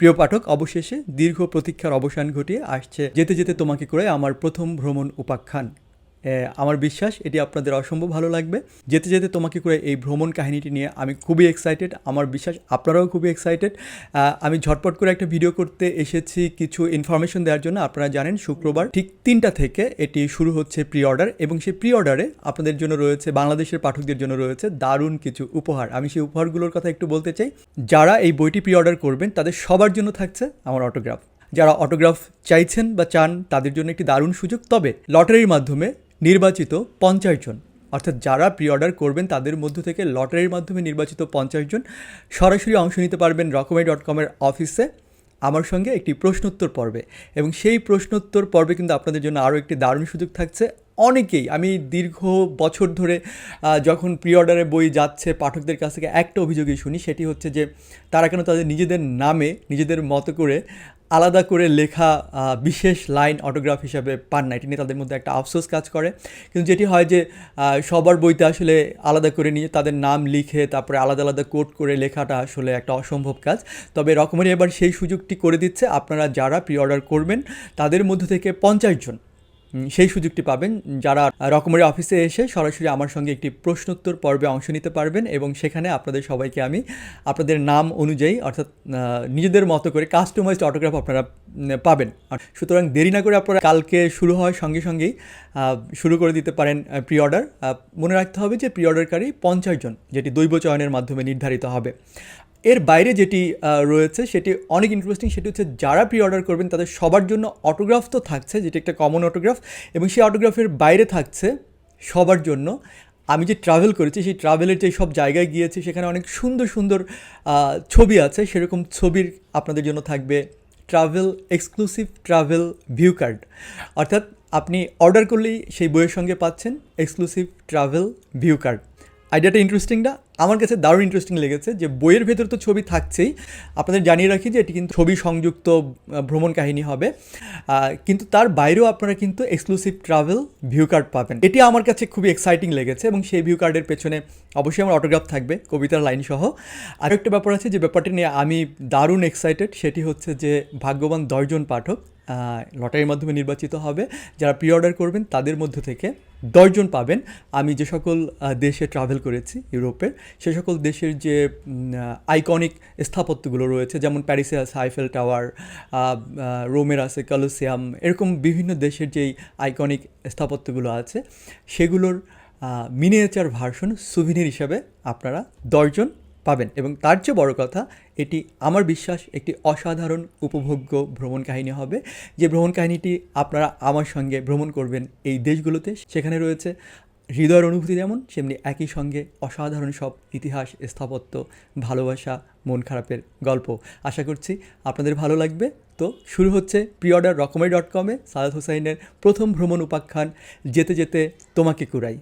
প্রিয় পাঠক, অবশেষে দীর্ঘ প্রতীক্ষার অবসান ঘটিয়ে আসছে যেতে যেতে তোমাকে করে আমার প্রথম ভ্রমণ উপাখ্যান। আমার বিশ্বাস এটি আপনাদের অসম্ভব ভালো লাগবে। যেতে যেতে তোমাকে করে এই ভ্রমণ কাহিনীটি নিয়ে আমি খুবই এক্সাইটেড আমার বিশ্বাস আপনারাও খুবই এক্সাইটেড আমি ঝটপট করে একটা ভিডিও করতে এসেছি কিছু ইনফরমেশন দেওয়ার জন্য, আপনারা জানেন শুক্রবার ঠিক তিনটা থেকে এটি শুরু হচ্ছে প্রি অর্ডার এবং সেই প্রি অর্ডারে আপনাদের জন্য রয়েছে, বাংলাদেশের পাঠকদের জন্য রয়েছে দারুণ কিছু উপহার। আমি সেই উপহারগুলোর কথা একটু বলতে চাই, যারা এই বইটি প্রি অর্ডার করবেন তাদের সবার জন্য থাকছে আমার অটোগ্রাফ যারা অটোগ্রাফ চাইছেন বা চান তাদের জন্য একটি দারুণ সুযোগ। তবে লটারির মাধ্যমে নির্বাচিত পঞ্চাশ জন। অর্থাৎ যারা প্রি অর্ডার করবেন, তাদের মধ্য থেকে লটারির মাধ্যমে নির্বাচিত পঞ্চাশ জন সরাসরি অংশ নিতে পারবেন রকমাই ডট কমের অফিসে আমার সঙ্গে একটি প্রশ্নোত্তর পর্বে। এবং সেই প্রশ্নোত্তর পর্বে কিন্তু আপনাদের জন্য আরও একটি দারুণ সুযোগ থাকছে। অনেকেই, আমি দীর্ঘ বছর ধরে যখন প্রি অর্ডারে বই যাচ্ছে, পাঠকদের কাছ থেকে একটা অভিযোগই শুনি, সেটি হচ্ছে যে, তারা কেন তাদের নিজেদের নামে, নিজেদের মতো করে আলাদা করে লেখা বিশেষ লাইন অটোগ্রাফ হিসাবে পান না। এটি নিয়ে তাদের মধ্যে একটা আফসোস কাজ করে। কিন্তু যেটি হয় যে সবার বইতে আসলে আলাদা করে নিয়ে তাদের নাম লিখে, তারপরে আলাদা আলাদা কোট করে লেখাটা আসলে একটা অসম্ভব কাজ। তবে রকমারি এবার সেই সুযোগটি করে দিচ্ছে। আপনারা যারা প্রি অর্ডার করবেন, তাদের মধ্যে থেকে পঞ্চাশ জন সেই সুযোগটি পাবেন যারা রকমারি অফিসে এসে সরাসরি আমার সঙ্গে একটি প্রশ্নোত্তর পর্বে অংশ নিতে পারবেন এবং সেখানে আপনাদের সবাইকে আমি আপনাদের নাম অনুযায়ী অর্থাৎ নিজেদের মতো করে কাস্টমাইজড অটোগ্রাফ আপনারা পাবেন। সুতরাং দেরি না করে আপনারা কালকে শুরু হওয়ার সঙ্গে সঙ্গেই শুরু করে দিতে পারেন প্রি অর্ডার মনে রাখতে হবে যে প্রি অর্ডারকারী পঞ্চাশ জন, যেটি দৈব চয়নের মাধ্যমে নির্ধারিত হবে। এর বাইরে যেটি রয়েছে সেটি অনেক ইন্টারেস্টিং সেটি হচ্ছে যারা প্রি অর্ডার করবেন তাদের সবার জন্য অটোগ্রাফ তো থাকছে, যেটি একটা কমন অটোগ্রাফ এবং সেই অটোগ্রাফের বাইরে থাকছে সবার জন্য। আমি যে ট্রাভেল করেছি সেই ট্রাভেলের যে সব জায়গায় গিয়েছি সেখানে অনেক সুন্দর সুন্দর ছবি আছে। সেরকম ছবির আপনাদের জন্য থাকবে travel exclusive travel view card অর্থাৎ আপনি অর্ডার করলেই সেই বইয়ের সঙ্গে পাচ্ছেন এক্সক্লুসিভ ট্রাভেল ভিউ কার্ড আইডিয়াটা ইন্টারেস্টিং না আমার কাছে দারুণ ইন্টারেস্টিং লেগেছে যে বইয়ের ভেতর তো ছবি থাকছেই। আপনাদের জানিয়ে রাখি যে এটি কিন্তু ছবি সংযুক্ত ভ্রমণ কাহিনী হবে। কিন্তু তার বাইরেও আপনারা কিন্তু এক্সক্লুসিভ ট্রাভেল ভিউ কার্ড পাবেন। এটি আমার কাছে খুবই এক্সাইটিং লেগেছে এবং সেই ভিউ কার্ডের পেছনে অবশ্যই আমার অটোগ্রাফ থাকবে কবিতার লাইন সহ। আরও একটা ব্যাপার আছে যে ব্যাপারটি নিয়ে আমি দারুণ এক্সাইটেড সেটি হচ্ছে যে ভাগ্যবান দশজন পাঠক লটারির মাধ্যমে নির্বাচিত হবে। যারা প্রি অর্ডার করবেন তাদের মধ্য থেকে দশজন পাবেন। আমি যে সকল দেশে ট্রাভেল করেছি ইউরোপের সে সকল দেশের যে আইকনিক স্থাপত্যগুলো রয়েছে, যেমন প্যারিসে আছে আইফেল টাওয়ার রোমের আছে কলোসিয়াম এরকম বিভিন্ন দেশের যেই আইকনিক স্থাপত্যগুলো আছে, সেগুলোর মিনিয়েচার ভার্সন সুভিনির হিসাবে আপনারা দশজন পাবেন। এবং তার চেয়ে বড় কথা, এটি আমার বিশ্বাস একটি অসাধারণ উপভোগ্য ভ্রমণ কাহিনী হবে। যে ভ্রমণ কাহিনীটি আপনারা আমার সঙ্গে ভ্রমণ করবেন এই দেশগুলোতে, সেখানে রয়েছে হৃদয়ের অনুভূতি যেমন, সেমনি একই সঙ্গে অসাধারণ সব ইতিহাস, স্থাপত্য, ভালোবাসা, মন খারাপের গল্প। আশা করছি আপনাদের ভালো লাগবে। তো শুরু হচ্ছে প্রি অর্ডার রকমারি ডট কমে সাদাত হোসাইনের প্রথম ভ্রমণ উপাখ্যান, যেতে যেতে তোমাকে কুড়াই।